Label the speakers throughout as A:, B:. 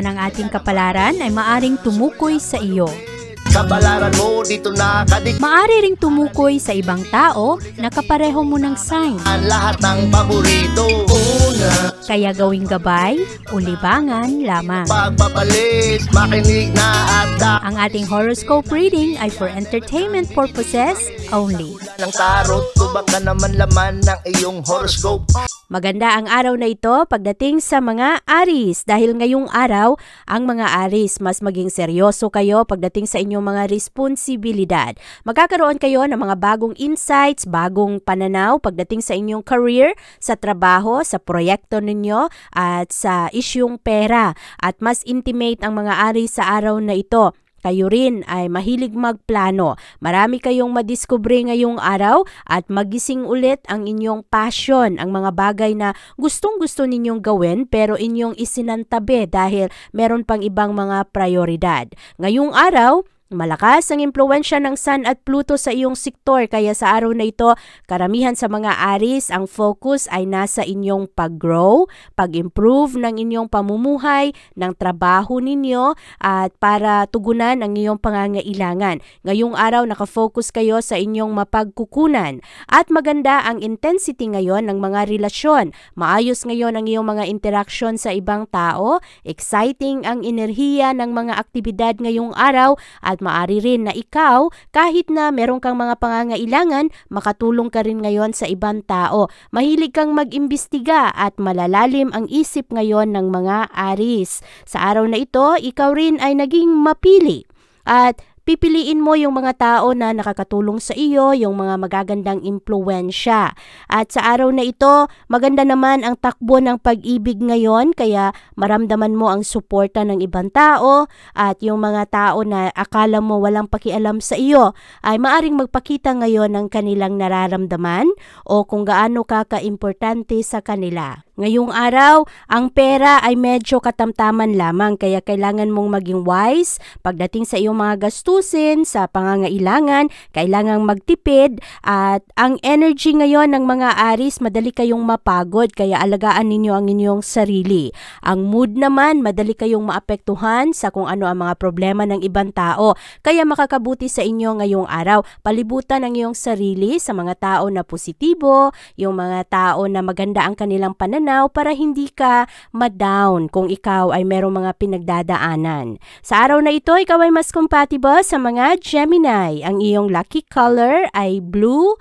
A: ng ating kapalaran ay maaring tumukoy sa iyo.
B: Kabalaran mo dito nakadik
A: Maari ring tumukoy sa ibang tao na kapareho mo ng sign.
B: ang lahat ng paborito
A: Kaya gawing gabay o libangan lamang.
B: pagpapalit, makinig na at
A: Ang ating horoscope reading ay for entertainment purposes only.
B: ng tarot, tubak ka naman laman ng iyong horoscope
A: Maganda ang araw na ito pagdating sa mga Aris dahil ngayong araw ang mga Aris mas maging seryoso kayo pagdating sa inyong mga responsibilidad. Magkakaroon kayo ng mga bagong insights, bagong pananaw pagdating sa inyong career, sa trabaho, sa proyekto ninyo at sa isyung pera at mas intimate ang mga Aris sa araw na ito. Kayo rin ay mahilig magplano. Marami kayong madiskubre ngayong araw at magising ulit ang inyong passion, ang mga bagay na gustong gusto ninyong gawin pero inyong isinantabi dahil meron pang ibang mga prioridad. Ngayong araw, Malakas ang impluensya ng Sun at Pluto sa iyong sektor kaya sa araw na ito, karamihan sa mga Aris, ang focus ay nasa inyong pag-grow, pag-improve ng inyong pamumuhay, ng trabaho ninyo at para tugunan ang iyong pangangailangan. Ngayong araw, nakafocus kayo sa inyong mapagkukunan at maganda ang intensity ngayon ng mga relasyon. Maayos ngayon ang iyong mga interaction sa ibang tao, exciting ang enerhiya ng mga aktibidad ngayong araw at maari rin na ikaw, kahit na meron kang mga pangangailangan, makatulong ka rin ngayon sa ibang tao. Mahilig kang mag-imbestiga at malalalim ang isip ngayon ng mga aris. Sa araw na ito, ikaw rin ay naging mapili. At pipiliin mo yung mga tao na nakakatulong sa iyo, yung mga magagandang impluensya. At sa araw na ito, maganda naman ang takbo ng pag-ibig ngayon, kaya maramdaman mo ang suporta ng ibang tao at yung mga tao na akala mo walang pakialam sa iyo ay maaring magpakita ngayon ng kanilang nararamdaman o kung gaano ka kaimportante sa kanila. Ngayong araw, ang pera ay medyo katamtaman lamang kaya kailangan mong maging wise pagdating sa iyong mga gastusin, sa pangangailangan, kailangang magtipid at ang energy ngayon ng mga aris, madali kayong mapagod kaya alagaan ninyo ang inyong sarili. Ang mood naman, madali kayong maapektuhan sa kung ano ang mga problema ng ibang tao kaya makakabuti sa inyo ngayong araw. Palibutan ang iyong sarili sa mga tao na positibo, yung mga tao na maganda ang kanilang pananaw para hindi ka ma-down kung ikaw ay merong mga pinagdadaanan. Sa araw na ito, ikaw ay mas compatible sa mga Gemini. Ang iyong lucky color ay blue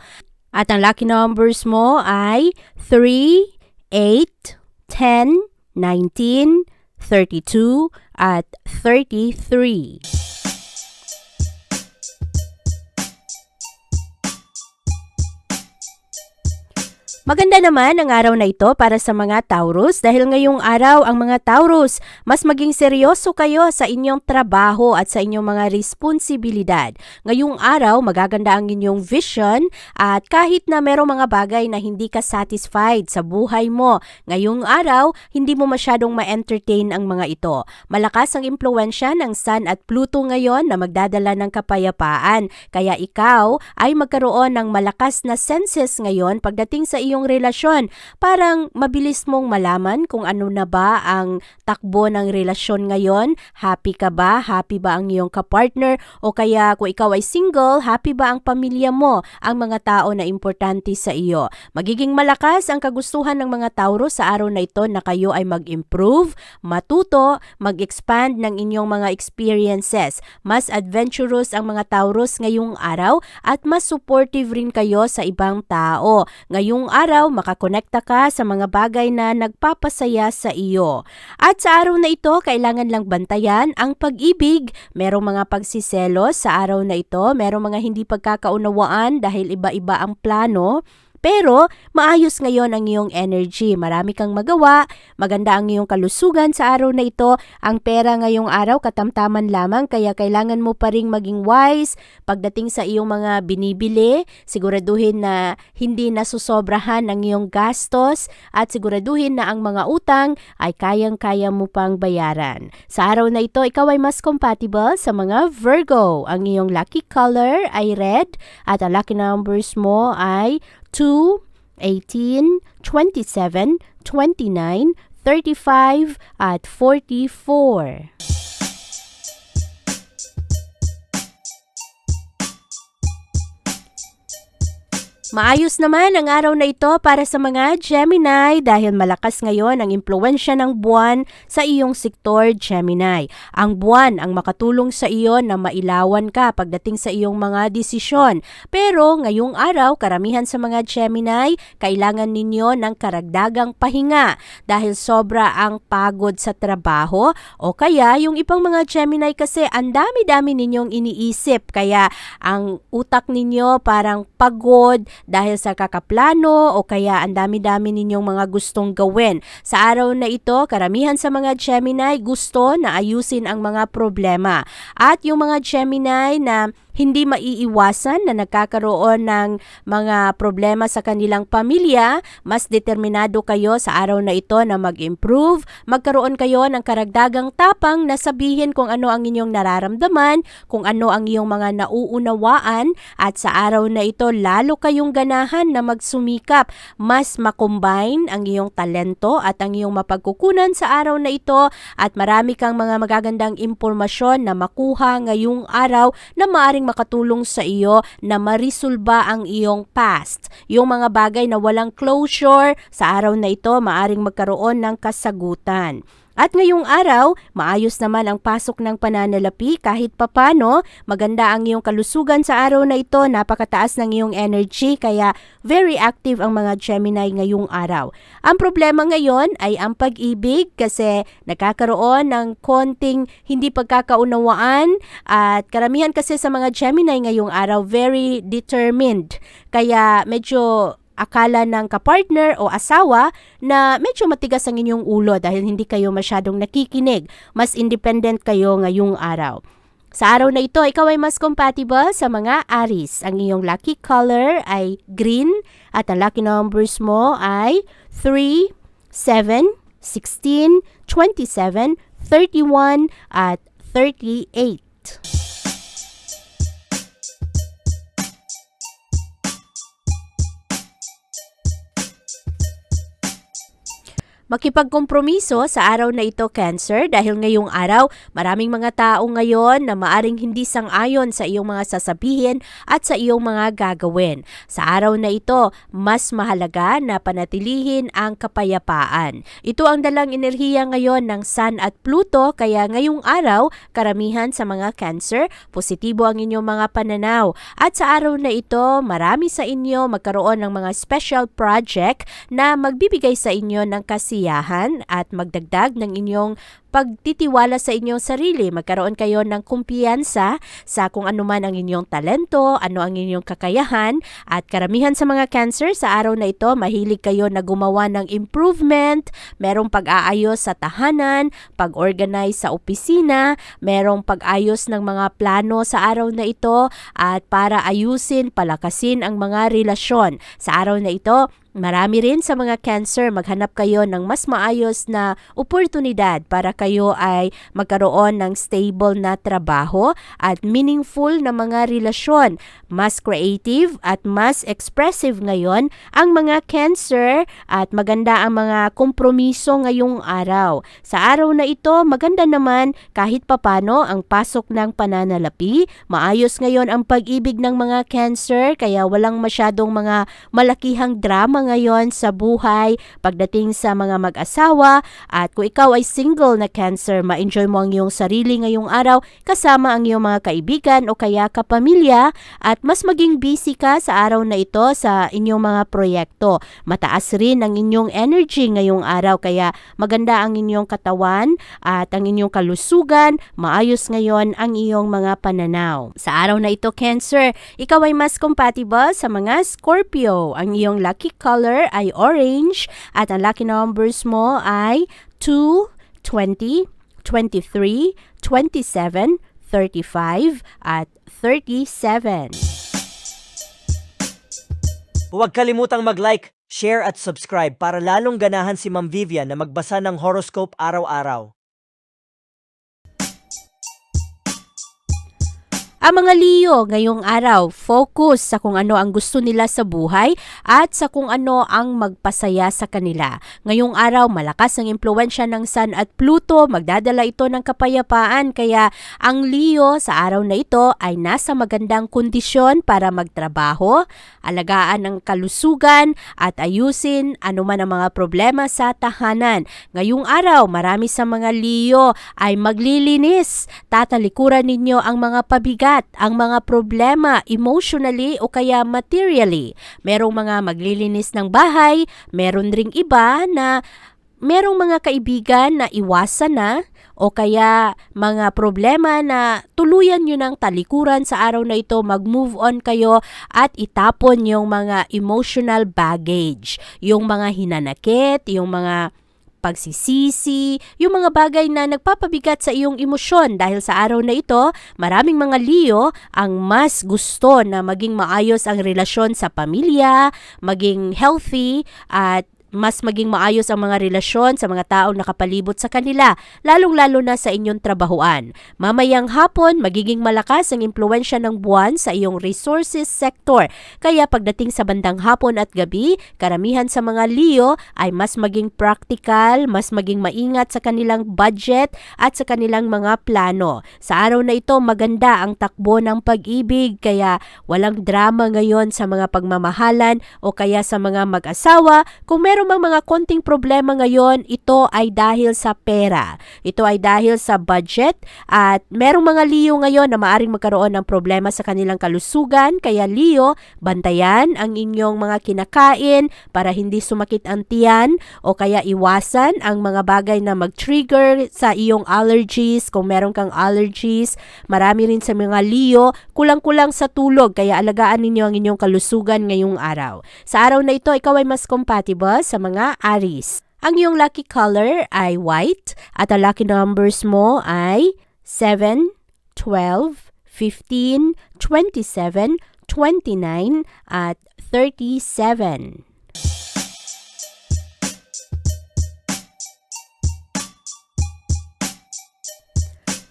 A: at ang lucky numbers mo ay 3, 8, 10, 19, 32 at 33. Maganda naman ang araw na ito para sa mga Taurus dahil ngayong araw ang mga Taurus mas maging seryoso kayo sa inyong trabaho at sa inyong mga responsibilidad. Ngayong araw magaganda ang inyong vision at kahit na merong mga bagay na hindi ka satisfied sa buhay mo, ngayong araw hindi mo masyadong ma-entertain ang mga ito. Malakas ang impluensya ng Sun at Pluto ngayon na magdadala ng kapayapaan kaya ikaw ay magkaroon ng malakas na senses ngayon pagdating sa iyong relasyon. Parang mabilis mong malaman kung ano na ba ang takbo ng relasyon ngayon. Happy ka ba? Happy ba ang iyong kapartner? O kaya kung ikaw ay single, happy ba ang pamilya mo? Ang mga tao na importante sa iyo. Magiging malakas ang kagustuhan ng mga Tauro sa araw na ito na kayo ay mag-improve, matuto, mag-expand ng inyong mga experiences. Mas adventurous ang mga Taurus ngayong araw at mas supportive rin kayo sa ibang tao. Ngayong araw, araw makakonekta ka sa mga bagay na nagpapasaya sa iyo. At sa araw na ito, kailangan lang bantayan ang pag-ibig. Merong mga pagsiselos sa araw na ito, merong mga hindi pagkakaunawaan dahil iba-iba ang plano. Pero maayos ngayon ang iyong energy. Marami kang magawa, maganda ang iyong kalusugan sa araw na ito. Ang pera ngayong araw katamtaman lamang kaya kailangan mo pa ring maging wise pagdating sa iyong mga binibili. Siguraduhin na hindi nasusobrahan ang iyong gastos at siguraduhin na ang mga utang ay kayang-kaya mo pang bayaran. Sa araw na ito, ikaw ay mas compatible sa mga Virgo. Ang iyong lucky color ay red at ang lucky numbers mo ay 2, 18, 27, 29, 35 at 44. Maayos naman ang araw na ito para sa mga Gemini dahil malakas ngayon ang impluensya ng buwan sa iyong sektor Gemini. Ang buwan ang makatulong sa iyo na mailawan ka pagdating sa iyong mga desisyon. Pero ngayong araw, karamihan sa mga Gemini, kailangan ninyo ng karagdagang pahinga dahil sobra ang pagod sa trabaho o kaya yung ibang mga Gemini kasi ang dami-dami ninyong iniisip kaya ang utak ninyo parang pagod dahil sa kakaplano o kaya ang dami-dami ninyong mga gustong gawin. Sa araw na ito, karamihan sa mga Gemini gusto na ayusin ang mga problema. At yung mga Gemini na hindi maiiwasan na nagkakaroon ng mga problema sa kanilang pamilya, mas determinado kayo sa araw na ito na mag-improve, magkaroon kayo ng karagdagang tapang na sabihin kung ano ang inyong nararamdaman, kung ano ang iyong mga nauunawaan, at sa araw na ito lalo kayong ganahan na magsumikap, mas makombine ang iyong talento at ang iyong mapagkukunan sa araw na ito. At marami kang mga magagandang impormasyon na makuha ngayong araw na maaring makatulong sa iyo na marisolba ang iyong past. Yung mga bagay na walang closure, sa araw na ito maaring magkaroon ng kasagutan. At ngayong araw, maayos naman ang pasok ng pananalapi kahit papano, maganda ang iyong kalusugan sa araw na ito, napakataas ng iyong energy kaya very active ang mga Gemini ngayong araw. Ang problema ngayon ay ang pag-ibig kasi nakakaroon ng konting hindi pagkakaunawaan at karamihan kasi sa mga Gemini ngayong araw very determined. Kaya medyo akala ng kapartner o asawa na medyo matigas ang inyong ulo dahil hindi kayo masyadong nakikinig. Mas independent kayo ngayong araw. Sa araw na ito, ikaw ay mas compatible sa mga Aris. Ang iyong lucky color ay green at ang lucky numbers mo ay 3, 7, 16, 27, 31 at 38. Makipagkompromiso sa araw na ito, Cancer, dahil ngayong araw, maraming mga tao ngayon na maaring hindi sang-ayon sa iyong mga sasabihin at sa iyong mga gagawin. Sa araw na ito, mas mahalaga na panatilihin ang kapayapaan. Ito ang dalang enerhiya ngayon ng Sun at Pluto, kaya ngayong araw, karamihan sa mga Cancer, positibo ang inyong mga pananaw. At sa araw na ito, marami sa inyo magkaroon ng mga special project na magbibigay sa inyo ng kasiyahan at magdagdag ng inyong pagtitiwala sa inyong sarili. Magkaroon kayo ng kumpiyansa sa kung ano man ang inyong talento, ano ang inyong kakayahan, at karamihan sa mga cancer sa araw na ito, mahilig kayo na gumawa ng improvement, merong pag-aayos sa tahanan, pag-organize sa opisina, merong pag-ayos ng mga plano sa araw na ito, at para ayusin, palakasin ang mga relasyon. Sa araw na ito, Marami rin sa mga cancer maghanap kayo ng mas maayos na oportunidad para kayo ay magkaroon ng stable na trabaho at meaningful na mga relasyon. Mas creative at mas expressive ngayon ang mga cancer at maganda ang mga kompromiso ngayong araw. Sa araw na ito, maganda naman kahit papano ang pasok ng pananalapi. Maayos ngayon ang pag-ibig ng mga cancer kaya walang masyadong mga malakihang drama ngayon sa buhay pagdating sa mga mag-asawa at kung ikaw ay single na cancer, ma-enjoy mo ang iyong sarili ngayong araw kasama ang iyong mga kaibigan o kaya kapamilya at mas maging busy ka sa araw na ito sa inyong mga proyekto. Mataas rin ang inyong energy ngayong araw kaya maganda ang inyong katawan at ang inyong kalusugan, maayos ngayon ang iyong mga pananaw. Sa araw na ito, Cancer, ikaw ay mas compatible sa mga Scorpio. Ang iyong lucky color ay orange at ang lucky numbers mo ay 2, 20, 23, 27, 35 at 37.
C: Huwag kalimutang mag-like, share at subscribe para lalong ganahan si Ma'am Vivian na magbasa ng horoscope araw-araw.
A: Ang mga Leo ngayong araw, focus sa kung ano ang gusto nila sa buhay at sa kung ano ang magpasaya sa kanila. Ngayong araw, malakas ang impluensya ng Sun at Pluto, magdadala ito ng kapayapaan kaya ang Leo sa araw na ito ay nasa magandang kondisyon para magtrabaho, alagaan ang kalusugan at ayusin anuman ang mga problema sa tahanan. Ngayong araw, marami sa mga Leo ay maglilinis. Tatalikuran ninyo ang mga pabigat, ang mga problema emotionally o kaya materially. Merong mga maglilinis ng bahay, meron ring iba na merong mga kaibigan na iwasan na o kaya mga problema na tuluyan nyo ng talikuran sa araw na ito, mag-move on kayo at itapon yung mga emotional baggage, yung mga hinanakit, yung mga pagsisisi, yung mga bagay na nagpapabigat sa iyong emosyon. Dahil sa araw na ito, maraming mga Leo ang mas gusto na maging maayos ang relasyon sa pamilya, maging healthy at mas maging maayos ang mga relasyon sa mga taong nakapalibot sa kanila, lalong-lalo na sa inyong trabahuan. Mamayang hapon, magiging malakas ang impluensya ng buwan sa iyong resources sector. Kaya pagdating sa bandang hapon at gabi, karamihan sa mga Leo ay mas maging practical, mas maging maingat sa kanilang budget at sa kanilang mga plano. Sa araw na ito, maganda ang takbo ng pag-ibig, kaya walang drama ngayon sa mga pagmamahalan o kaya sa mga mag-asawa. Kung meron mang mga konting problema ngayon, ito ay dahil sa pera. Ito ay dahil sa budget at merong mga Leo ngayon na maaring magkaroon ng problema sa kanilang kalusugan. Kaya Leo, bantayan ang inyong mga kinakain para hindi sumakit ang tiyan o kaya iwasan ang mga bagay na mag-trigger sa iyong allergies. Kung meron kang allergies, marami rin sa mga Leo, kulang-kulang sa tulog kaya alagaan ninyo ang inyong kalusugan ngayong araw. Sa araw na ito, ikaw ay mas compatible sa mga Aries. Ang iyong lucky color ay white at ang lucky numbers mo ay 7, 12, 15, 27, 29 at 37.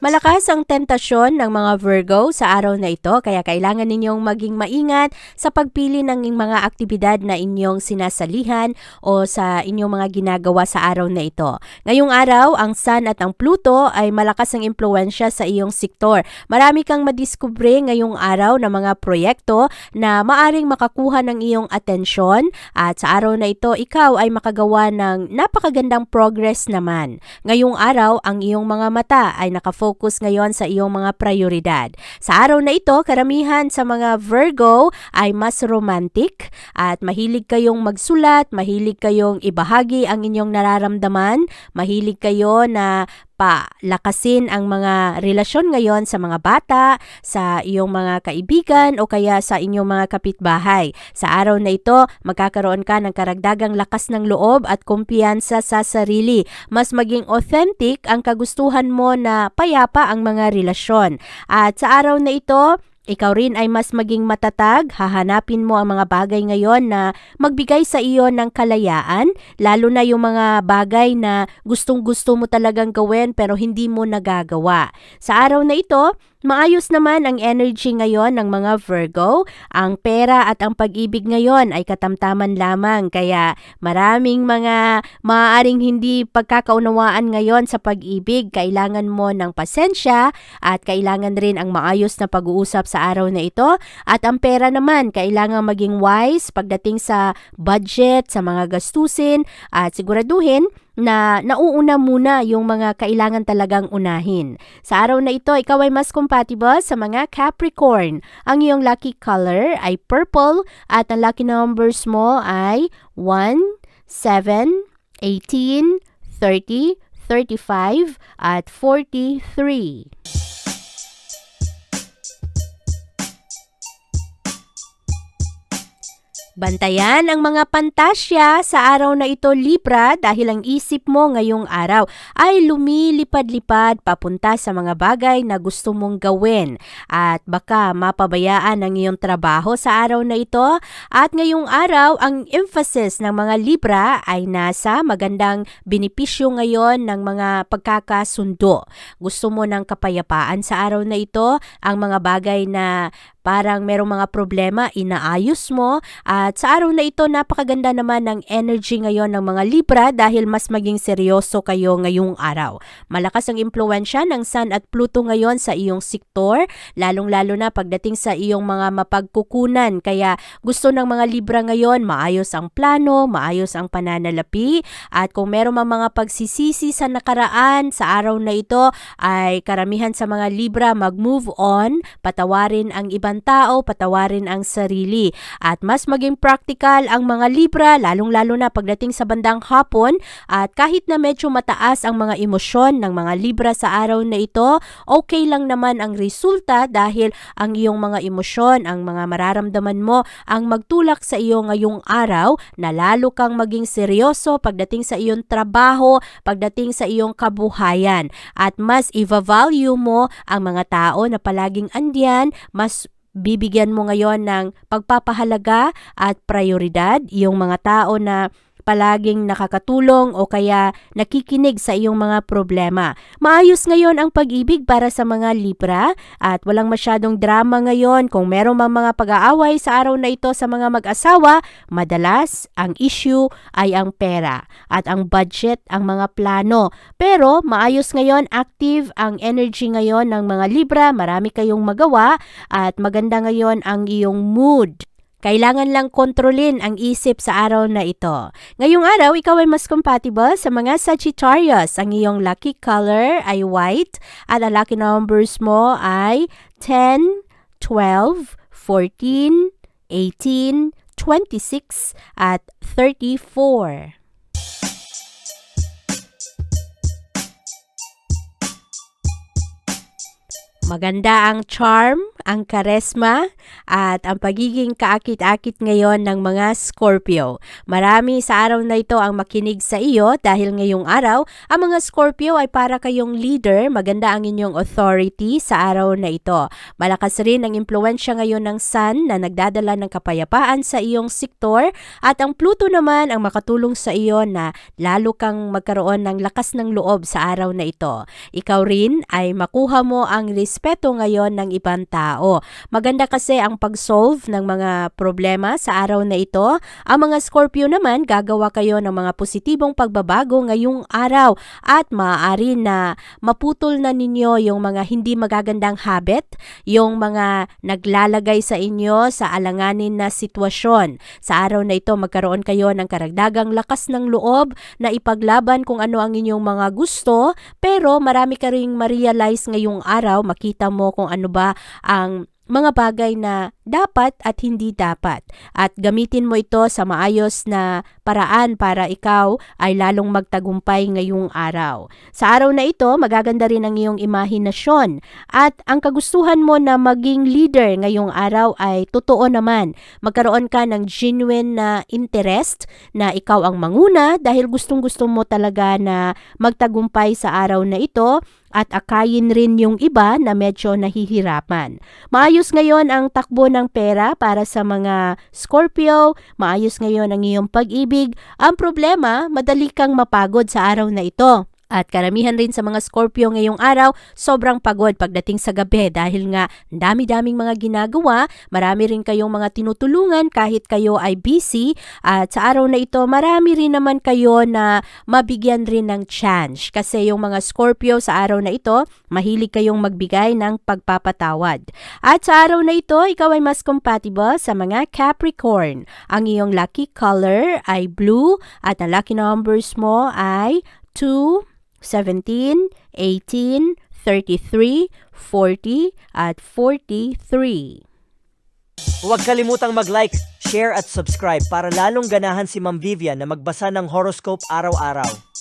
A: Malakas ang tentasyon ng mga Virgo sa araw na ito kaya kailangan ninyong maging maingat sa pagpili ng mga aktibidad na inyong sinasalihan o sa inyong mga ginagawa sa araw na ito. Ngayong araw, ang Sun at ang Pluto ay malakas ang impluensya sa iyong sektor. Marami kang madiskubre ngayong araw na mga proyekto na maaring makakuha ng iyong atensyon at sa araw na ito, ikaw ay makagawa ng napakagandang progress naman. Ngayong araw, ang iyong mga mata ay nakafocus focus ngayon sa iyong mga prioridad. Sa araw na ito, karamihan sa mga Virgo ay mas romantic at mahilig kayong magsulat, mahilig kayong ibahagi ang inyong nararamdaman, mahilig kayo na palakasin ang mga relasyon ngayon sa mga bata, sa iyong mga kaibigan o kaya sa inyong mga kapitbahay. Sa araw na ito, magkakaroon ka ng karagdagang lakas ng loob at kumpiyansa sa sarili. Mas maging authentic ang kagustuhan mo na payapa ang mga relasyon. At sa araw na ito, ikaw rin ay mas maging matatag, hahanapin mo ang mga bagay ngayon na magbigay sa iyo ng kalayaan, lalo na yung mga bagay na gustong gusto mo talagang gawin pero hindi mo nagagawa. Sa araw na ito, Maayos naman ang energy ngayon ng mga Virgo. Ang pera at ang pag-ibig ngayon ay katamtaman lamang kaya maraming mga maaaring hindi pagkakaunawaan ngayon sa pag-ibig. Kailangan mo ng pasensya at kailangan rin ang maayos na pag-uusap sa araw na ito. At ang pera naman, kailangan maging wise pagdating sa budget, sa mga gastusin at siguraduhin na nauuna muna yung mga kailangan talagang unahin. Sa araw na ito, ikaw ay mas compatible sa mga Capricorn. Ang iyong lucky color ay purple at ang lucky numbers mo ay 1, 7, 18, 30, 35 at 43. Bantayan ang mga pantasya sa araw na ito Libra dahil ang isip mo ngayong araw ay lumilipad-lipad papunta sa mga bagay na gusto mong gawin. At baka mapabayaan ang iyong trabaho sa araw na ito. At ngayong araw ang emphasis ng mga Libra ay nasa magandang benepisyo ngayon ng mga pagkakasundo. Gusto mo ng kapayapaan sa araw na ito, ang mga bagay na parang merong mga problema, inaayos mo. At sa araw na ito, napakaganda naman ng energy ngayon ng mga Libra dahil mas maging seryoso kayo ngayong araw. Malakas ang impluensya ng Sun at Pluto ngayon sa iyong sektor, lalong-lalo na pagdating sa iyong mga mapagkukunan. Kaya gusto ng mga Libra ngayon, maayos ang plano, maayos ang pananalapi, at kung meron mang mga pagsisisi sa nakaraan sa araw na ito, ay karamihan sa mga Libra mag-move on, patawarin ang ibang tao, patawarin ang sarili. At mas maging practical ang mga Libra, lalong-lalo na pagdating sa bandang hapon, at kahit na medyo mataas ang mga emosyon ng mga Libra sa araw na ito, okay lang naman ang resulta dahil ang iyong mga emosyon, ang mga mararamdaman mo, ang magtulak sa iyo ngayong araw na lalo kang maging seryoso pagdating sa iyong trabaho, pagdating sa iyong kabuhayan. At mas i-value mo ang mga tao na palaging andyan, mas bibigyan mo ngayon ng pagpapahalaga at prioridad yung mga tao na palaging nakakatulong o kaya nakikinig sa iyong mga problema. Maayos ngayon ang pag-ibig para sa mga Libra at walang masyadong drama ngayon. Kung meron mang mga pag-aaway sa araw na ito sa mga mag-asawa, madalas ang issue ay ang pera at ang budget ang mga plano. Pero maayos ngayon, active ang energy ngayon ng mga Libra, marami kayong magawa at maganda ngayon ang iyong mood. Kailangan lang kontrolin ang isip sa araw na ito. Ngayong araw, ikaw ay mas compatible sa mga Sagittarius. Ang iyong lucky color ay white at ang lucky numbers mo ay 10, 12, 14, 18, 26 at 34. Maganda ang charm, ang karesma, at ang pagiging kaakit-akit ngayon ng mga Scorpio. Marami sa araw na ito ang makinig sa iyo dahil ngayong araw, ang mga Scorpio ay para kayong leader, maganda ang inyong authority sa araw na ito. Malakas rin ang impluensya ngayon ng Sun na nagdadala ng kapayapaan sa iyong sektor at ang Pluto naman ang makatulong sa iyo na lalo kang magkaroon ng lakas ng loob sa araw na ito. Ikaw rin ay makuha mo ang respeto ngayon ng ibang tao. Maganda kasi ang pag-solve ng mga problema sa araw na ito. Ang mga Scorpio naman, gagawa kayo ng mga positibong pagbabago ngayong araw at maaari na maputol na ninyo yung mga hindi magagandang habit, yung mga naglalagay sa inyo sa alanganin na sitwasyon. Sa araw na ito, magkaroon kayo ng karagdagang lakas ng loob na ipaglaban kung ano ang inyong mga gusto, pero marami ka ring ma-realize ngayong araw, makita mo kung ano ba ang mga bagay na dapat at hindi dapat. At gamitin mo ito sa maayos na paraan para ikaw ay lalong magtagumpay ngayong araw. Sa araw na ito, magaganda rin ang iyong imahinasyon. At ang kagustuhan mo na maging leader ngayong araw ay totoo naman. Magkaroon ka ng genuine na interest na ikaw ang manguna dahil gustong-gusto mo talaga na magtagumpay sa araw na ito at akayin rin yung iba na medyo nahihirapan. Maayos ngayon ang takbo ng pera para sa mga Scorpio, maayos ngayon ang iyong pag-ibig. Ang problema, madali kang mapagod sa araw na ito. At karamihan rin sa mga Scorpio ngayong araw, sobrang pagod pagdating sa gabi dahil nga dami-daming mga ginagawa, marami rin kayong mga tinutulungan kahit kayo ay busy at sa araw na ito marami rin naman kayo na mabigyan rin ng chance kasi yung mga Scorpio sa araw na ito, mahilig kayong magbigay ng pagpapatawad. At sa araw na ito, ikaw ay mas compatible sa mga Capricorn. Ang iyong lucky color ay blue at ang lucky numbers mo ay 2, 17, 18, 33, 40, at 43.
C: Huwag kalimutang mag-like, share at subscribe para lalong ganahan si Ma'am Vivian na magbasa ng horoscope araw-araw.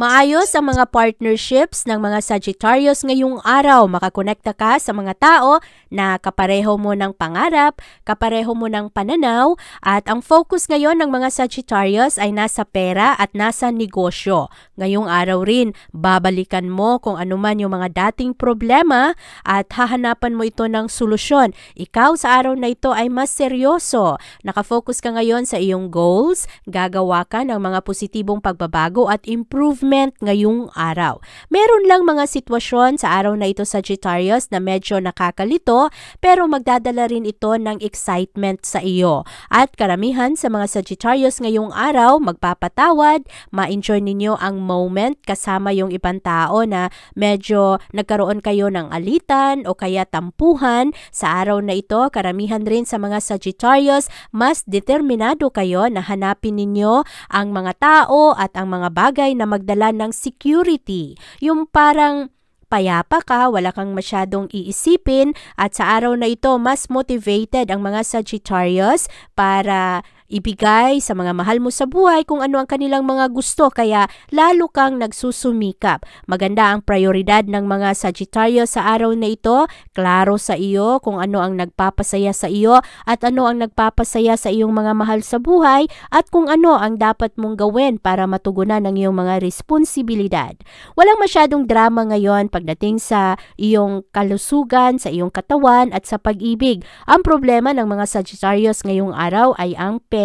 A: Maayos ang mga partnerships ng mga Sagittarius ngayong araw. Makakonekta ka sa mga tao na kapareho mo ng pangarap, kapareho mo ng pananaw, at ang focus ngayon ng mga Sagittarius ay nasa pera at nasa negosyo. Ngayong araw rin, babalikan mo kung ano man yung mga dating problema at hahanapan mo ito ng solusyon. Ikaw sa araw na ito ay mas seryoso. Nakafocus ka ngayon sa iyong goals, gagawa ka ng mga positibong pagbabago at improvement ngayong araw. Meron lang mga sitwasyon sa araw na ito Sagittarius na medyo nakakalito pero magdadala rin ito ng excitement sa iyo. At karamihan sa mga Sagittarius ngayong araw magpapatawad, ma-enjoy ninyo ang moment kasama yung ibang tao na medyo nagkaroon kayo ng alitan o kaya tampuhan. Sa araw na ito, karamihan rin sa mga Sagittarius, mas determinado kayo na hanapin ninyo ang mga tao at ang mga bagay na magdala ng security. Yung parang payapa ka, wala kang masyadong iisipin at sa araw na ito mas motivated ang mga Sagittarius para ibigay sa mga mahal mo sa buhay kung ano ang kanilang mga gusto kaya lalo kang nagsusumikap. Maganda ang prioridad ng mga Sagittarius sa araw na ito, klaro sa iyo kung ano ang nagpapasaya sa iyo at ano ang nagpapasaya sa iyong mga mahal sa buhay at kung ano ang dapat mong gawin para matugunan ang iyong mga responsibilidad. Walang masyadong drama ngayon pagdating sa iyong kalusugan, sa iyong katawan at sa pag-ibig. Ang problema ng mga Sagittarius ngayong araw ay ang pera.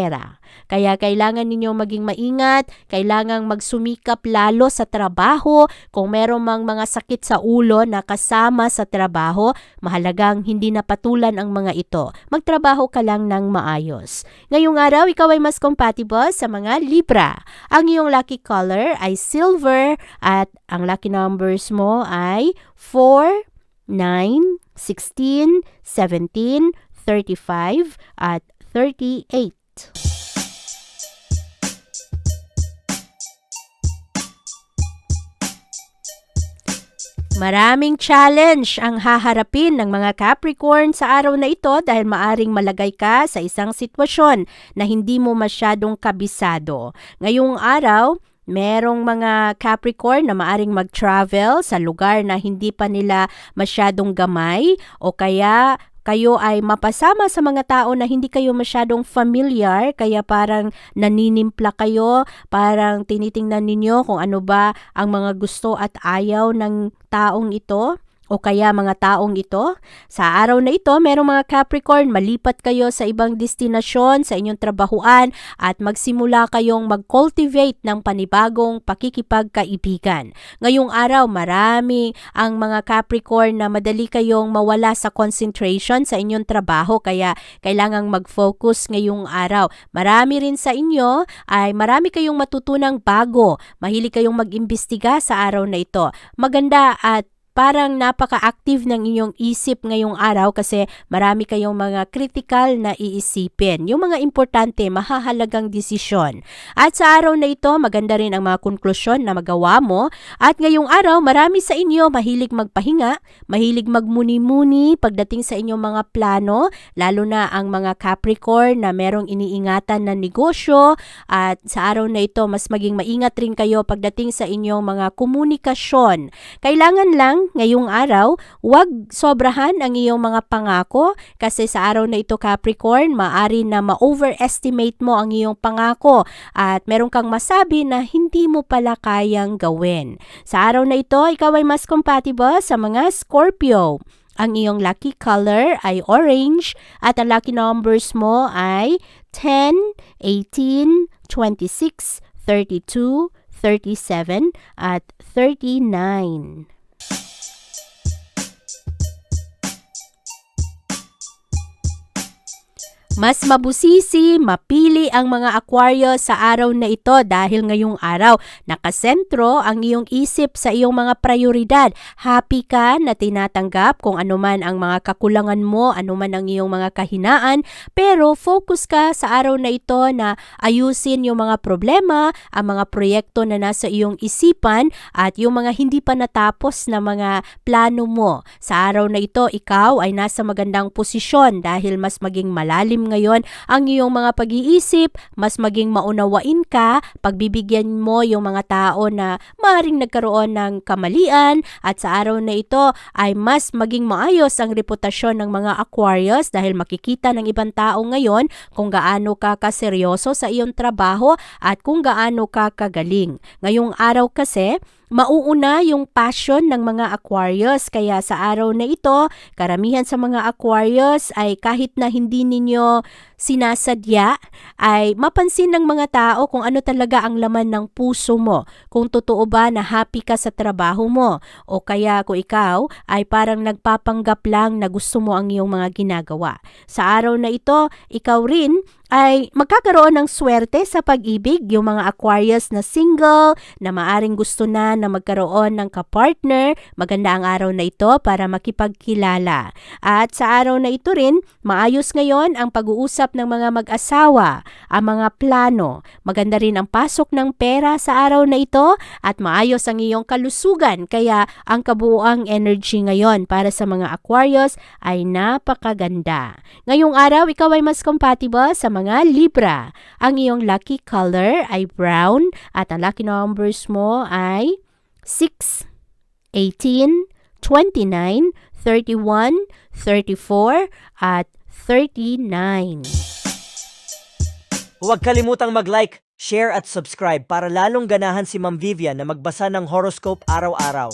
A: Kaya kailangan ninyo maging maingat, kailangang magsumikap lalo sa trabaho. Kung meron mang mga sakit sa ulo na kasama sa trabaho, mahalagang hindi napatulan ang mga ito. Magtrabaho ka lang ng maayos. Ngayong araw, ikaw ay mas compatible sa mga Libra. Ang iyong lucky color ay silver at ang lucky numbers mo ay 4, 9, 16, 17, 35, at 38. Maraming challenge ang haharapin ng mga Capricorn sa araw na ito dahil maaring malagay ka sa isang sitwasyon na hindi mo masyadong kabisado. Ngayong araw, Merong mga Capricorn na maaring mag-travel sa lugar na hindi pa nila masyadong gamay o kaya kayo ay mapasama sa mga tao na hindi kayo masyadong familiar, kaya parang naninimpla kayo, parang tinitingnan ninyo kung ano ba ang mga gusto at ayaw ng taong ito o kaya mga taong ito. Sa araw na ito, merong mga Capricorn, malipat kayo sa ibang destinasyon sa inyong trabahuan at magsimula kayong mag-cultivate ng panibagong pakikipagkaibigan. Ngayong araw, marami ang mga Capricorn na madali kayong mawala sa concentration sa inyong trabaho kaya kailangang mag-focus ngayong araw. Marami rin sa inyo ay marami kayong matutunang bago. Mahilig kayong mag-imbestiga sa araw na ito. Maganda at parang napaka-active ng inyong isip ngayong araw kasi marami kayong mga critical na iisipin. Yung mga importante, mahahalagang desisyon. At sa araw na ito, maganda rin ang mga konklusyon na magawa mo. At ngayong araw, marami sa inyo mahilig magpahinga, mahilig magmuni-muni pagdating sa inyong mga plano, lalo na ang mga Capricorn na merong iniingatan na negosyo. At sa araw na ito, mas maging maingat rin kayo pagdating sa inyong mga komunikasyon. Kailangan lang ngayong araw, huwag sobrahan ang iyong mga pangako kasi sa araw na ito Capricorn, maari na ma-overestimate mo ang iyong pangako at meron kang masabi na hindi mo pala kayang gawin. Sa araw na ito, ikaw ay mas compatible sa mga Scorpio. Ang iyong lucky color ay orange at ang lucky numbers mo ay 10, 18, 26, 32, 37 at 39. Mas mabusisi, mapili ang mga Aquarius sa araw na ito dahil ngayong araw nakasentro ang iyong isip sa iyong mga prioridad. Happy ka na tinatanggap kung anuman ang mga kakulangan mo, anuman ang iyong mga kahinaan, pero focus ka sa araw na ito na ayusin yung mga problema, ang mga proyekto na nasa iyong isipan at yung mga hindi pa natapos na mga plano mo. Sa araw na ito, ikaw ay nasa magandang posisyon dahil mas maging malalim ngayon ang iyong mga pag-iisip, mas maging maunawain ka, pagbibigyan mo yung mga tao na maaaring nagkaroon ng kamalian at sa araw na ito ay mas maging maayos ang reputasyon ng mga Aquarius dahil makikita ng ibang tao ngayon kung gaano ka kaseryoso sa iyong trabaho at kung gaano ka kagaling. Ngayong araw kasi, mauuna yung passion ng mga Aquarius kaya sa araw na ito, karamihan sa mga Aquarius ay kahit na hindi ninyo sinasadya ay mapansin ng mga tao kung ano talaga ang laman ng puso mo. Kung totoo ba na happy ka sa trabaho mo o kaya kung ikaw ay parang nagpapanggap lang na gusto mo ang iyong mga ginagawa. Sa araw na ito, ikaw rin ay magkakaroon ng swerte sa pag-ibig yung mga Aquarius na single, na maaring gusto na na magkaroon ng kapartner, maganda ang araw na ito para makipagkilala. At sa araw na ito rin, maayos ngayon ang pag-uusap ng mga mag-asawa, ang mga plano. Maganda rin ang pasok ng pera sa araw na ito at maayos ang iyong kalusugan kaya ang kabuuang energy ngayon para sa mga Aquarius ay napakaganda. Ngayong araw, ikaw ay mas compatible sa mga Libra. Ang iyong lucky color ay brown at ang lucky numbers mo ay 6, 18, 29, 31, 34, at 39.
C: Huwag kalimutang mag-like, share at subscribe para lalong ganahan si Ma'am Vivian na magbasa ng horoscope araw-araw.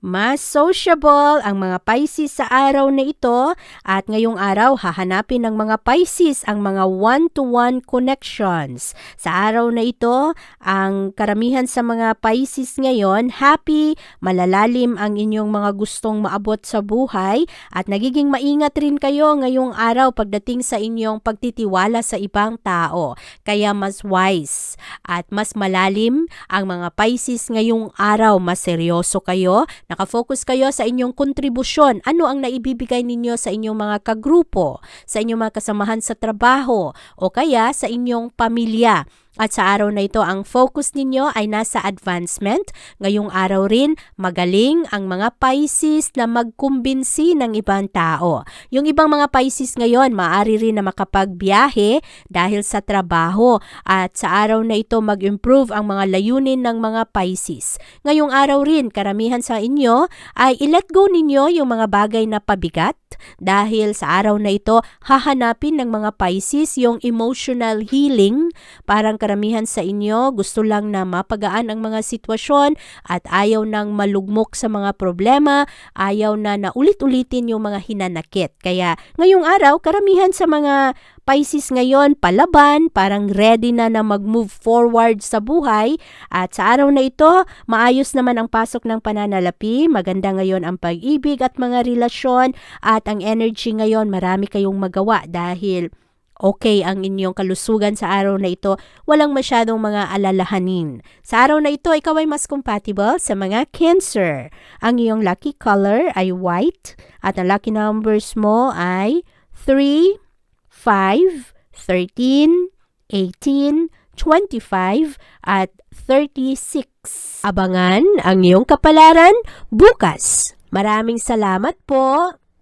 A: Mas sociable ang mga Pisces sa araw na ito at ngayong araw hahanapin ng mga Pisces ang mga one-to-one connections. Sa araw na ito, ang karamihan sa mga Pisces ngayon, happy, malalalim ang inyong mga gustong maabot sa buhay at nagiging maingat rin kayo ngayong araw pagdating sa inyong pagtitiwala sa ibang tao. Kaya mas wise at mas malalim ang mga Pisces ngayong araw, mas seryoso kayo, Nakafocus kayo sa inyong kontribusyon. Ano ang naibibigay ninyo sa inyong mga kagrupo, sa inyong mga kasamahan sa trabaho, o kaya sa inyong pamilya. At sa araw na ito, ang focus ninyo ay nasa advancement. Ngayong araw rin, magaling ang mga Pisces na magkumbinsi ng ibang tao. Yung ibang mga Pisces ngayon, maaari rin na makapagbiyahe dahil sa trabaho. At sa araw na ito, mag-improve ang mga layunin ng mga Pisces. Ngayong araw rin, karamihan sa inyo ay i-let go ninyo yung mga bagay na pabigat dahil sa araw na ito, hahanapin ng mga Pisces yung emotional healing. Parang karamihan sa inyo. Gusto lang na mapagaan ang mga sitwasyon at ayaw nang malugmok sa mga problema, ayaw na na ulit-ulitin yung mga hinanakit. Kaya ngayong araw, karamihan sa mga Pisces ngayon palaban, parang ready na na mag-move forward sa buhay. At sa araw na ito, maayos naman ang pasok ng pananalapi, maganda ngayon ang pag-ibig at mga relasyon. At ang energy ngayon marami kayong magawa dahil okay ang inyong kalusugan sa araw na ito, walang masyadong mga alalahanin. Sa araw na ito, ikaw ay mas compatible sa mga Cancer. Ang iyong lucky color ay white at ang lucky numbers mo ay 3, 5, 13, 18, 25, at 36. Abangan ang iyong kapalaran bukas. Maraming salamat po.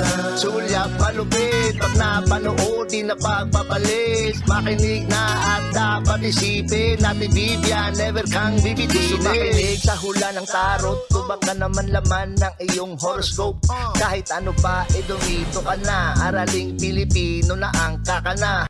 B: Una Sulyak malupit Pag napanood di na pagpapalit Makinig na at dapat isipin Ate Vivian never kang bibitinin Gusto makinig sa hula ng tarot Tubak ka naman laman ng iyong horoscope. Kahit ano pa, eh dumito ka na. Araling Pilipino na ang kakana